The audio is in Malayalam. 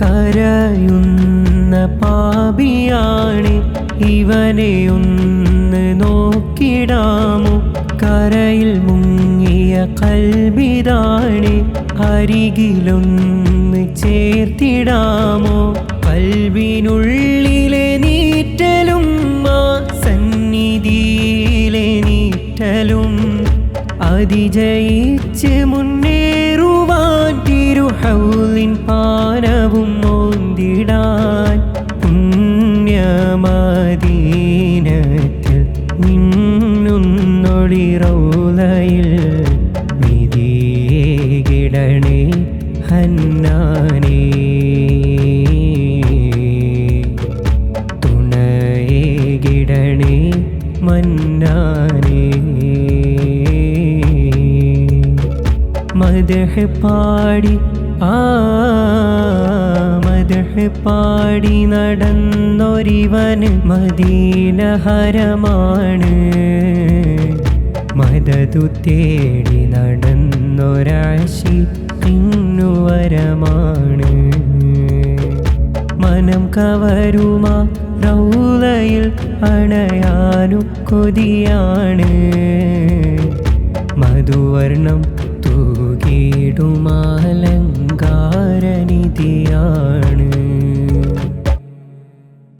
കരയുന്ന പാപിയാണ് ഇവനെ ഒന്ന് നോക്കിടാമോ? കരയിൽ മുങ്ങിയ കൽബിതാണ് അരികിലൊന്ന് ചേർത്തിടാമോ? കൽവിനുള്ളിലെ നീറ്റലും ആ സന്നിധിയിലെ നീറ്റലും അതിജയിച്ച് മുന്നേറുവാൻ തിരുഹൗലിൻ പാനവും മോന്തിടാൻ പുണ്യമദീനത്തിൽ നിന്നുന്നൊളി റൗലയിൽ വിധിയേകിടണേ ഹന്നാനേ. തുണയേകിടണേ മന്നാനേ. മദഹ പാടി ആ പാടി നടന്നൊരിവന് മദീനഹരമാണ്. മദതു തേടി നടന്നൊരാശി പിന്നുവരമാണ്. മനം കവരുമാ റൗലയിൽ അണയാനു കൊതിയാണ്. മധുവർണം തൂകിടുമാലങ്കാരനിധിയാണ്